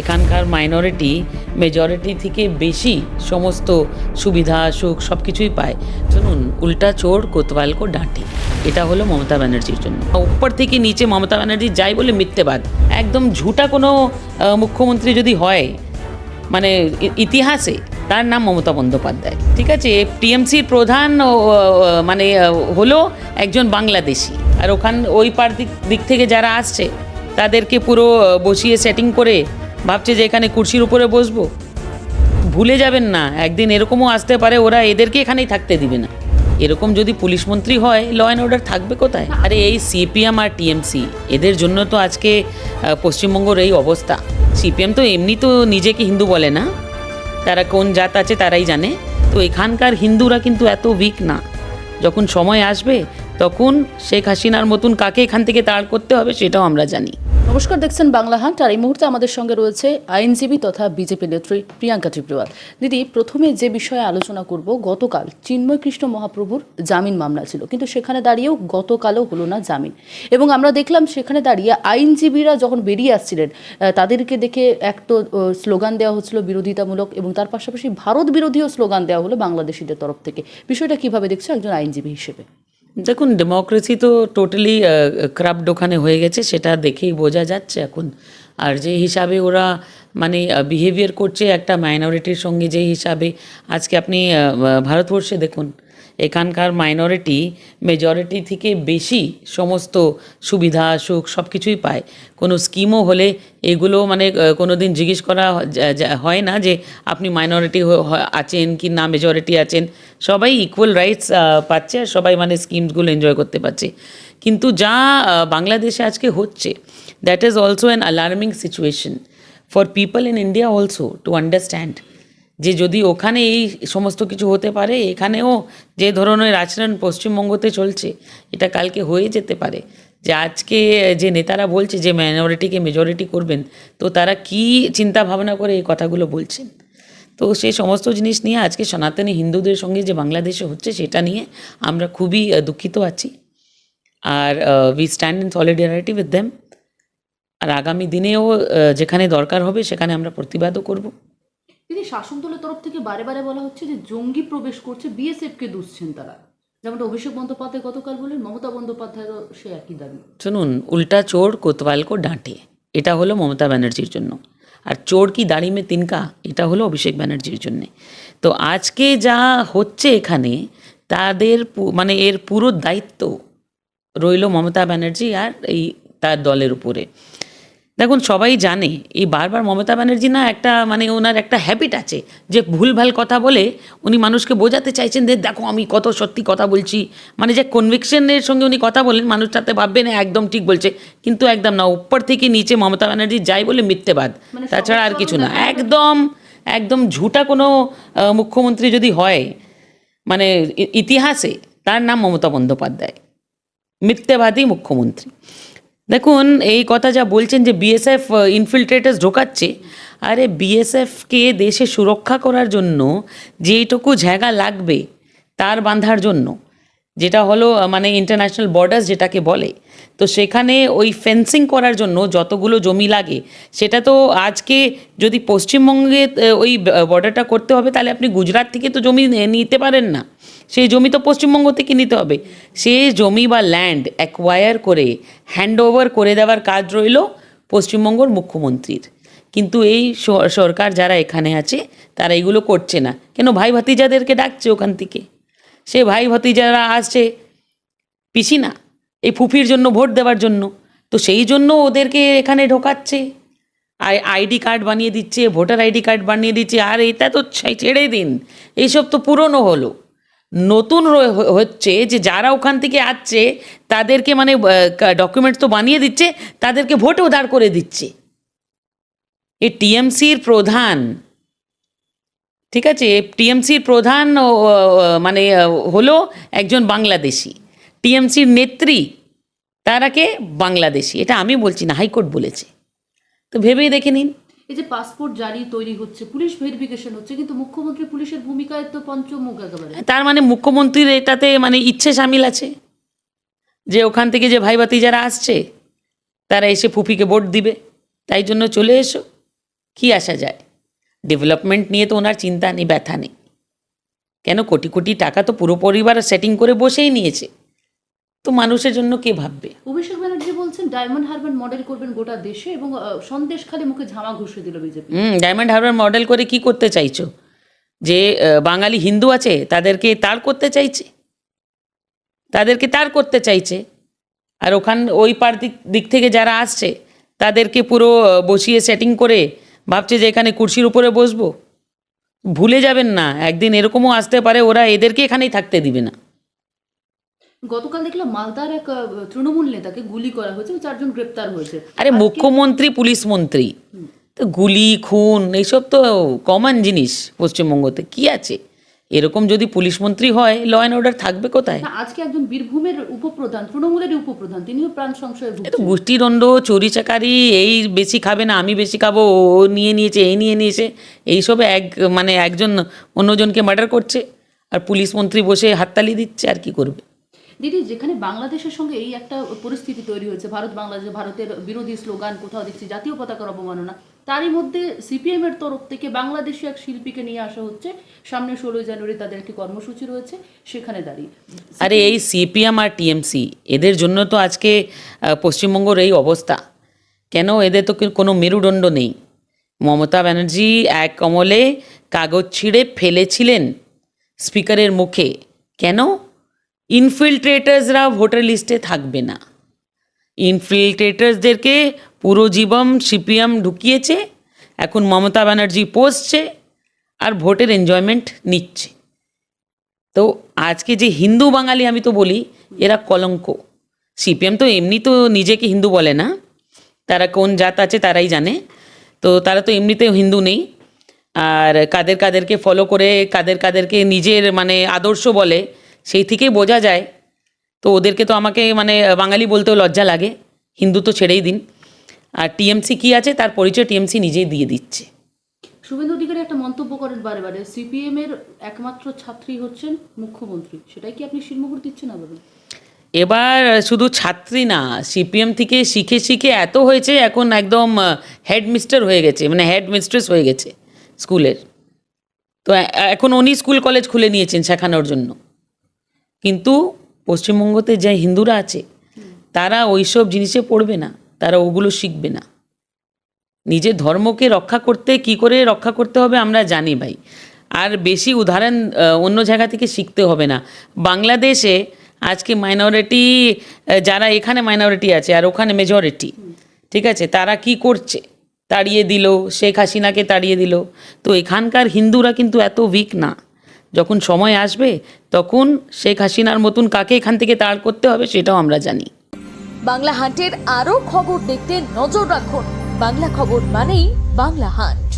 এখানকার minority majority থেকে বেশি সমস্ত সুবিধা, সুখ সব কিছুই পায়। শুনুন উল্টা চোর কোতওয়াল কো ডাঁটে। এটা হলো মমতা ব্যানার্জির জন্য। উপর থেকে নিচে মমতা ব্যানার্জি যাই বলে মিথ্যেবাদ। একদম ঝুটা কোনো মুখ্যমন্ত্রী যদি হয় মানে ইতিহাসে, তার নাম মমতা বন্দ্যোপাধ্যায়। ঠিক আছে? টিএমসির প্রধান মানে হলো একজন বাংলাদেশি। আর ওখান, ওই পার দিক থেকে যারা আসছে, তাদেরকে পুরো বসিয়ে সেটিং করে ভাবছে যে এখানে কুর্সির উপরে বসবো। ভুলে যাবেন না, একদিন এরকমও আসতে পারে, ওরা এদেরকে এখানেই থাকতে দিবে না। এরকম যদি পুলিশ মন্ত্রী হয় ল অ্যান্ড অর্ডার থাকবে কোথায়? আরে এই সিপিএম আর টিএমসি এদের জন্য তো আজকে পশ্চিমবঙ্গের এই অবস্থা। সিপিএম তো এমনি তো নিজেকে হিন্দু বলে না। তারা কোন জাত আছে তারাই জানে। তো এখানকার হিন্দুরা কিন্তু এত উইক না। যখন সময় আসবে, তখন শেখ হাসিনার মতন কাকে এখান থেকে তাড় করতে হবে সেটাও আমরা জানি। নমস্কার, দেখছেন বাংলা হাট। আর এই মুহূর্তে আমাদের সঙ্গে রয়েছে আইনজীবী তথা বিজেপি নেত্রী প্রিয়াঙ্কা ত্রিপুরাল দিদি, প্রথমে যে বিষয়ে আলোচনা করব, গতকাল চিন্ময় কৃষ্ণ মহাপ্রভুর জামিন মামলা ছিল। কিন্তু সেখানে দাঁড়িয়েও গতকালও হলো না জামিন। এবং আমরা দেখলাম সেখানে দাঁড়িয়ে আইনজীবীরা যখন বেরিয়ে আসছিলেন তাদেরকে দেখে এক তো স্লোগান দেওয়া হচ্ছিল বিরোধিতামূলক এবং তার পাশাপাশি ভারত বিরোধীও স্লোগান দেওয়া হলো বাংলাদেশিদের তরফ থেকে। বিষয়টা কীভাবে দেখছ একজন আইনজীবী হিসেবে? দেখুন ডেমোক্রেসি তো টোটালি ক্রাফট ওখানে হয়ে গেছে, সেটা দেখেই বোঝা যাচ্ছে এখন। আর যে হিসাবে ওরা মানে বিহেভিয়ার করছে একটা মাইনরিটির সঙ্গে যে হিসাবে। আজকে আপনি ভারতবর্ষে দেখুন, এখানকার মাইনরিটি মেজরিটি থেকে বেশি সমস্ত সুবিধা, সুখ সব কিছুই পায়। কোনো স্কিমও হলে এগুলো মানে কোনো দিন জিজ্ঞেস করা হয় না যে আপনি মাইনরিটি আছেন কি না মেজরিটি আছেন। সবাই ইকুয়াল রাইটস পাচ্ছে আর সবাই মানে স্কিমসগুলো এনজয় করতে পারছে। কিন্তু যা বাংলাদেশে আজকে হচ্ছে that is also an alarming situation for people in India also to understand যে যদি ওখানে এই সমস্ত কিছু হতে পারে, এখানেও যে ধরনের আচরণ পশ্চিমবঙ্গতে চলছে, এটা কালকে হয়ে যেতে পারে। যে আজকে যে নেতারা বলছে যে মাইনরিটিকে মেজরিটি করবেন, তো তারা কি চিন্তা ভাবনা করে এই কথাগুলো বলছেন? তো সেই সমস্ত জিনিস নিয়ে আজকে সনাতনী হিন্দুদের সঙ্গে যে বাংলাদেশে হচ্ছে, সেটা নিয়ে আমরা খুবই দুঃখিত আছি। আর we stand in solidarity with them আর আগামী দিনেও যেখানে দরকার হবে সেখানে আমরা প্রতিবাদও করব। দিদি শাসক দলের তরফ থেকে বারে বারে বলা হচ্ছে যে জঙ্গি প্রবেশ করছে বিএসএফকে দুষছেন তারা। যেমনটা অভিষেক বন্দ্যোপাধ্যায় গতকাল বলেন মমতা বন্দ্যোপাধ্যায়েরও সে একই দাবি। শুনুন উল্টা চোর কোতওয়াল কো ডাঁটে এটা হলো মমতা ব্যানার্জির জন্য। আর চোর কি দাড়ি মে তিনকা এটা হলো অভিষেক ব্যানার্জির জন্যে। তো আজকে যা হচ্ছে এখানে তাদের মানে এর পুরো দায়িত্ব রইল মমতা ব্যানার্জি আর এই তার দলের উপরে। দেখুন সবাই জানে এই বারবার মমতা ব্যানার্জি না একটা মানে ওনার একটা হ্যাবিট আছে যে ভুলভাল কথা বলে উনি মানুষকে বোঝাতে চাইছেন যে দেখো আমি কত সত্যি কথা বলছি। মানে যে কনভিকশনের সঙ্গে উনি কথা বলেন মানুষ তাতে ভাববেন "হ্যাঁ, একদম ঠিক বলছে। কিন্তু একদম না উপর থেকে নিচে মমতা ব্যানার্জি যাই বলে মিথ্যেবাদ। মানে তাছাড়া আর কিছু না। একদম একদম ঝুটা কোনো মুখ্যমন্ত্রী যদি হয় মানে ইতিহাসে তার নাম মমতা বন্দ্যোপাধ্যায়। মিথ্যেবাদী মুখ্যমন্ত্রী। দেখুন, এই কথা যা বলছেন যে বিএসএফ ইনফিল্ট্রেটার্স ঢোকাচ্ছে, আরে বিএসএফকে দেশে সুরক্ষা করার জন্য যেইটুকু জায়গা লাগবে তার বাঁধার জন্য, যেটা হলো মানে ইন্টারন্যাশনাল বর্ডার্স যেটাকে বলে, তো সেখানে ওই ফেন্সিং করার জন্য যতগুলো জমি লাগে, সেটা তো আজকে যদি পশ্চিমবঙ্গে ওই বর্ডারটা করতে হবে, তাহলে আপনি গুজরাট থেকে তো জমি নিতে পারেন না। সেই জমি তো পশ্চিমবঙ্গ থেকে নিতে হবে। সেই জমি বা ল্যান্ড অ্যাকোয়ার করে হ্যান্ড ওভার করে দেওয়ার কাজ রইল পশ্চিমবঙ্গর মুখ্যমন্ত্রীর। কিন্তু এই স- সরকার যারা এখানে আছে, তারা এগুলো করছে না। কেন ভাই ভাতিজাদেরকে ডাকছে ওখান থেকে? সে ভাই ভাতিজারা আসছে পিসি না এই ফুফির জন্য ভোট দেওয়ার জন্য। তো সেই জন্য ওদেরকে এখানে ঢোকাচ্ছে। আই আইডি কার্ড বানিয়ে দিচ্ছে, ভোটার আইডি কার্ড বানিয়ে দিচ্ছে, আর এটা তো ছেড়ে দিন। এইসব তো পুরনো হলো। নতুন হচ্ছে যে যারা ওখান থেকে আসছে, তাদেরকে মানে ডকুমেন্টস তো বানিয়ে দিচ্ছে, তাদেরকে ভোটেও দাঁড় করে দিচ্ছে। এই টিএমসির প্রধান, ঠিক আছে? টিএমসির প্রধান মানে হলো একজন বাংলাদেশি। টিএমসির নেত্রী তারাকে বাংলাদেশি। এটা আমি বলছি না, হাইকোর্ট বলেছে। তো ভেবেই দেখে নিন। এই যে পাসপোর্ট জারি তৈরি হচ্ছে পুলিশ ভেরিফিকেশন হচ্ছে কিন্তু মুখ্যমন্ত্রী পুলিশের ভূমিকায় তো পঞ্চমুখ একেবারে। তার মানে মুখ্যমন্ত্রীর এটাতে মানে ইচ্ছে সামিল আছে? যে ওখান থেকে যে ভাই ভাতি যারা আসছে তারা এসে ফুপিকে ভোট দিবে তাই জন্য চলে এসো। কি আসা যায়? ডেভেলপমেন্ট নিয়ে তো ওনার চিন্তা নেই ব্যথা নেই। কেন কোটি কোটি টাকা তো পুরো পরিবার সেটিং করে বসেই নিয়েছে। তো মানুষের জন্য কে ভাববে? অভিষেক বলছেন ডায়মন্ড হারবার মডেল করবেন গোটা দেশে এবং সন্দেশ খালি মুখে ঝামা ঘুষে দিল বিজেপি। হুম ডায়মন্ড হারবার মডেল করে কি করতে চাইছো? যে বাঙালি হিন্দু আছে, তাদেরকে তার করতে চাইছে? তাদেরকে তার করতে চাইছে? আর ওখান, ওই পার দিক দিক থেকে যারা আসছে, তাদেরকে পুরো বসিয়ে সেটিং করে ভাবছে যে এখানে কুর্সির উপরে বসবো? ভুলে যাবেন না, একদিন এরকমও আসতে পারে, ওরা এদেরকে এখানেই থাকতে দিবে না। গতকাল দেখলাম মালদার এক তৃণমূল নেতাকে গুলি করা হয়েছে চারজন গ্রেপ্তার হয়েছে। আরে মুখ্যমন্ত্রী পুলিশ মন্ত্রী। তো গুলি খুন এইসব তো কমন জিনিস পশ্চিমবঙ্গতে। কি আছে? এরকম যদি পুলিশ মন্ত্রী হয় ল অ্যান্ড অর্ডার থাকবে কোথায়? আজকে একজন বীরভূমের উপপ্রধান তৃণমূলের উপপ্রধান তিনিও প্রাণ সংশয়ে তো গোষ্ঠীদ্বন্দ্ব চুরি চাকারি এই বেশি খাবে না আমি বেশি খাব ও নিয়ে নিয়েছে এই নিয়ে নিয়েছে এইসবে এক মানে একজন অন্যজনকে মার্ডার করছে। আর পুলিশ মন্ত্রী বসে হাততালি দিচ্ছে আর কি করবে? দিদি, যেখানে বাংলাদেশের সঙ্গে এই একটা পরিস্থিতি তৈরি হয়েছে, ভারত বাংলাদেশ, ভারতের বিরোধী স্লোগান, কোথাও দেখছি জাতীয় পতাকার অবমাননা, তারই মধ্যে সিপিএম এর তরফ থেকে বাংলাদেশি এক শিল্পীকে নিয়ে আসা হচ্ছে। সামনে ষোলোই জানুয়ারি তাদের একটি কর্মসূচি রয়েছে, সেখানে দাঁড়িয়ে। আরে, এই সিপিএম আর টিএমসি, এদের জন্য তো আজকে পশ্চিমবঙ্গের এই অবস্থা। কেন এদের তো কোনো মেরুদণ্ড নেই? মমতা ব্যানার্জি এক অমলে কাগজ ছিঁড়ে ফেলেছিলেন স্পিকারের মুখে। কেন? ইনফিল্ট্রেটার্সরা ভোটার লিস্টে থাকবে না। ইনফিল্ট্রেটার্সদেরকে পুরো জীবন সিপিএম ঢুকিয়েছে, এখন মমতা ব্যানার্জি পোষছে আর ভোটের এনজয়মেন্ট নিচ্ছে। তো আজকে যে হিন্দু বাঙালি আমি তো বলি, এরা কলঙ্ক। সিপিএম তো এমনি তো নিজেকে হিন্দু বলে না, তারা কোন জাত আছে তারাই জানে। তো তারা তো এমনিতেও হিন্দু নেই, আর কাদের কাদেরকে ফলো করে, কাদের কাদেরকে নিজের মানে আদর্শ বলে সেই থেকেই বোঝা যায়। তো ওদেরকে তো আমাকে মানে বাঙালি বলতেও লজ্জা লাগে। হিন্দু তো ছেড়েই দিন। আর টিএমসি কি আছে তার পরিচয় টিএমসি নিজেই দিয়ে দিচ্ছে। শুভেন্দু অধিকারী একটা মন্তব্য করেন বারে বারে সিপিএম এর একমাত্র ছাত্রী হচ্ছেন মুখ্যমন্ত্রী। সেটাই কি আপনি শিলমোহর দিচ্ছেন না বলুন? এবার শুধু ছাত্রী না সিপিএম থেকে শিখে শিখে এত হয়েছে এখন একদম হেড মিস্টার হয়ে গেছে মানে হেড মিস্ট্রেস হয়ে গেছে স্কুলের। তো এখন উনি স্কুল কলেজ খুলে নিয়েছেন শেখানোর জন্য। কিন্তু পশ্চিমবঙ্গতে যে হিন্দুরা আছে, তারা ওইসব জিনিসে পড়বে না, তারা ওগুলো শিখবে না। নিজের ধর্মকে রক্ষা করতে কি করে রক্ষা করতে হবে আমরা জানি ভাই। আর বেশি উদাহরণ অন্য জায়গা থেকে শিখতে হবে না। বাংলাদেশে আজকে মাইনরিটি যারা এখানে মাইনরিটি আছে আর ওখানে মেজরিটি ঠিক আছে, তারা কি করছে? তাড়িয়ে দিল, শেখ হাসিনাকে তাড়িয়ে দিল। তো এখানকার হিন্দুরা কিন্তু এত উইক না। যখন সময় আসবে, তখন শেখ হাসিনার মতন কাকে এখান থেকে তাড় করতে হবে সেটাও আমরা জানি। বাংলা হাটের আরও খবর দেখতে নজর রাখুন। বাংলা খবর মানেই বাংলা হান্ট